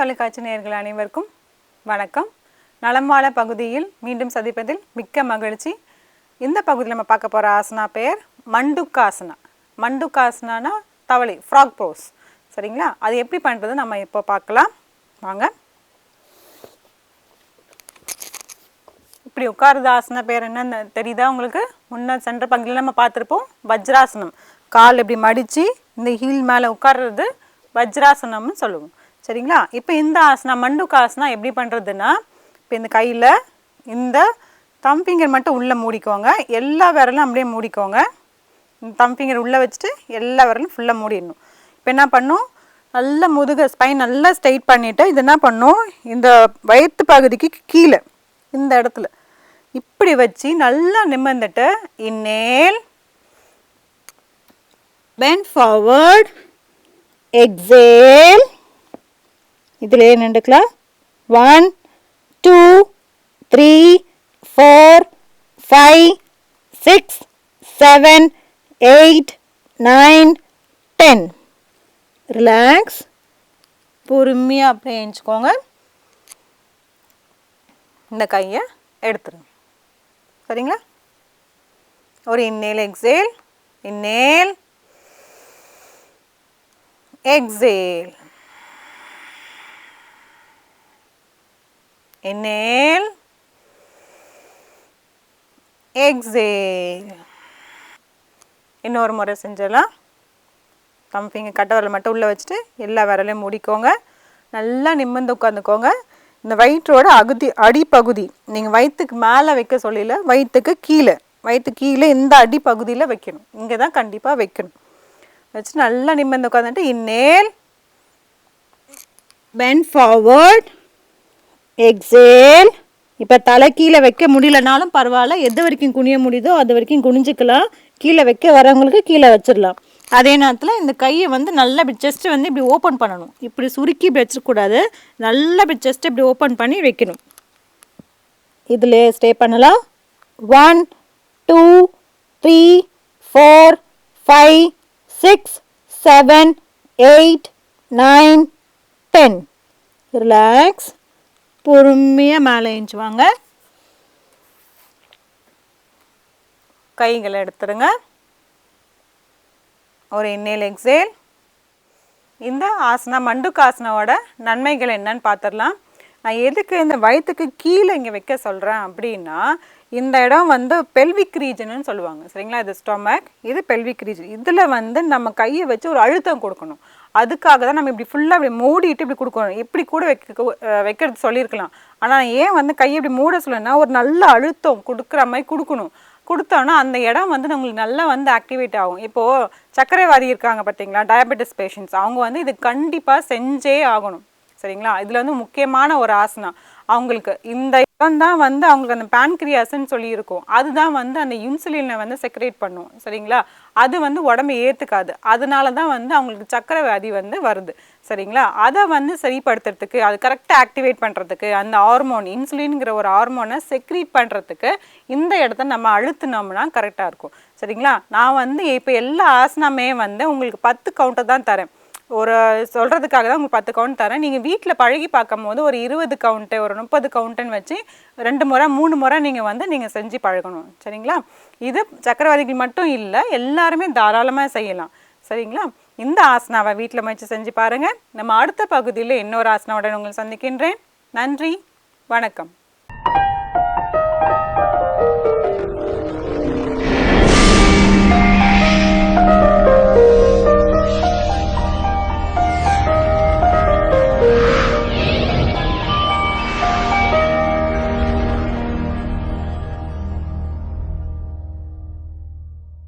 தொலைக்காட்சி நேயர்கள் அனைவருக்கும் வணக்கம். நலம்வாழ பகுதியில் மீண்டும் சந்திப்பதில் மிக்க மகிழ்ச்சி. இந்த பகுதியில் நம்ம பார்க்க போகிற ஆசனா பெயர் மண்டுக்காசனா. மண்டுக்காசனானா தவளை ஃப்ராக் ப்ரோஸ் சரிங்களா? அது எப்படி பண்ணுறது நம்ம இப்போ பார்க்கலாம். வாங்க. இப்படி உட்காருது ஆசன பேர் என்னன்னு தெரியுதா உங்களுக்கு? முன்ன சென்ற பகுதியில் நம்ம பார்த்துருப்போம் வஜ்ராசனம். கால் இப்படி மடித்து இந்த ஹீல் மேலே உட்கார்றது வஜ்ராசனம்னு சொல்லுவோம். சரிங்களா? இப்போ இந்த ஆசனா மண்டுக்கு ஆசனா எப்படி பண்ணுறதுன்னா இப்போ இந்த கையில் இந்த தம் ஃபிங்கர் மட்டும் உள்ளே மூடிக்கோங்க. எல்லா விரலும் அப்படியே மூடிக்கோங்க. இந்த தம் ஃபிங்கர் உள்ளே வச்சுட்டு எல்லா விரலும் ஃபுல்லாக மூடிடணும். இப்போ என்ன பண்ணும்? நல்ல முதுக ஸ்பைன் நல்லா ஸ்ட்ரைட் பண்ணிவிட்டு இது என்ன பண்ணும்? இந்த வயிற்று பகுதிக்கு கீழே இந்த இடத்துல இப்படி வச்சு நல்லா நிமிர்ந்துட்டு இன்னேல் bend forward exhale இதிலே நின்றுக்கலாம். One two three four five six seven eight nine ten relax பொறுமையாக அப்படியே எழுந்துக்கோங்க இந்த கையை எடுத்துருங்க. சரிங்களா? ஒரு inhale exhale inhale exhale Inhale. Exhale. இன்னொரு முறை செஞ்சிடலாம் தம் ஃபிங்கர் கட்டை விரலை மட்டும் உள்ளே வச்சுட்டு எல்லா விரலையும் மூடிக்கோங்க. நல்லா நிமிர்ந்து உட்காந்துக்கோங்க. இந்த வயிற்றோட அகுதி அடிப்பகுதி நீங்கள் வயிற்றுக்கு மேலே வைக்க சொல்லல வயிற்றுக்கு கீழே வயிற்று கீழே இந்த அடிப்பகுதியில் வைக்கணும். இங்கே தான் கண்டிப்பாக வைக்கணும். வச்சு நல்லா நிமிர்ந்து உட்காந்துட்டு இன்னேல் பென் ஃபார்வர்ட் எக்ஸேல் இப்போ தலை கீழே வைக்க முடியலனாலும் பரவாயில்ல. எது வரைக்கும் குனிய முடியுதோ அது வரைக்கும் குனிஞ்சிக்கலாம். கீழே வைக்க வரவங்களுக்கு கீழே வச்சிடலாம். அதே நேரத்தில் இந்த கையை வந்து நல்லா இப்படி செஸ்ட்டு வந்து இப்படி ஓப்பன் பண்ணணும். இப்படி சுருக்கி இப்படி வச்சிடக்கூடாது. நல்லா இப்படி செஸ்ட்டு இப்படி ஓப்பன் பண்ணி வைக்கணும். இதில் ஸ்டே பண்ணலாம். One two three four five six seven eight nine ten relax பொறுமையாக மேலே ஏஞ்சுவாங்க. கைகளை எடுத்துருங்க ஒரு இன்னேல் எக்ஸேல் இந்த ஆசனா மண்டுக்காசனாவோட நன்மைகள் என்னன்னு பார்த்துடலாம் நான் எதுக்கு இந்த வயிற்றுக்கு கீழே இங்கே வைக்க சொல்கிறேன் அப்படின்னா இந்த இடம் வந்து பெல்விக் ரீஜன்னு சொல்லுவாங்க. சரிங்களா? இது ஸ்டொமக் இது பெல்விக் ரீஜன் இதில் வந்து நம்ம கையை வச்சு ஒரு அழுத்தம் கொடுக்கணும். அதுக்காக தான் நம்ம இப்படி ஃபுல்லாக இப்படி மூடிட்டு இப்படி கொடுக்கணும். இப்படி கூட வைக்க வைக்கிறது சொல்லியிருக்கலாம். ஆனால் ஏன் வந்து கையை இப்படி மூட சொல்லணும்னா ஒரு நல்ல அழுத்தம் கொடுக்குற மாதிரி கொடுக்கணும். கொடுத்தோன்னா அந்த இடம் வந்து நம்மளுக்கு நல்லா வந்து ஆக்டிவேட் ஆகும். இப்போது சர்க்கரைவாதி இருக்காங்க பார்த்தீங்களா? டயபெட்டிஸ் பேஷண்ட்ஸ் அவங்க வந்து இது கண்டிப்பாக செஞ்சே ஆகணும். சரிங்களா? இதில் வந்து முக்கியமான ஒரு ஆசனம். அவங்களுக்கு இந்த ரத்தம் தான் வந்து அவங்களுக்கு அந்த பேன்க்ரியாஸ்ன்னு சொல்லியிருக்கும். அதுதான் வந்து அந்த இன்சுலினை வந்து செக்ரேட் பண்ணும். சரிங்களா? அது வந்து உடம்பு ஏற்றுக்காது அதனால தான் வந்து அவங்களுக்கு சக்கரை வியாதி வந்து வருது. சரிங்களா? அதை வந்து சரிப்படுத்துறதுக்கு அது கரெக்டாக ஆக்டிவேட் பண்ணுறதுக்கு அந்த ஹார்மோன் இன்சுலின்ங்கிற ஒரு ஹார்மோனை செக்ரீட் பண்ணுறதுக்கு இந்த இடத்த நம்ம அழுத்தினோம்னா கரெக்டாக இருக்கும். சரிங்களா? நான் வந்து இப்போ எல்லா ஆசனமே வந்து உங்களுக்கு பத்து கவுண்டர் தான் தரேன். ஒரு சொல்கிறதுக்காக தான் உங்களுக்கு பத்து கவுண்ட் தரேன். நீங்கள் வீட்டில் பழகி பார்க்கும் போது ஒரு இருபது கவுண்ட்டு ஒரு முப்பது கவுண்ட்டுன்னு வச்சு ரெண்டு முறை மூணு முறை நீங்கள் வந்து நீங்கள் செஞ்சு பழகணும். சரிங்களா? இது சக்கரவாதிகள் மட்டும் இல்லை எல்லாருமே தாராளமாக செய்யலாம். சரிங்களா? இந்த ஆசனாவை வீட்டில் முயற்சி செஞ்சு பாருங்கள் நம்ம அடுத்த பகுதியில் இன்னொரு ஆசனாவுடன் உங்களை சந்திக்கின்றேன். நன்றி. வணக்கம்.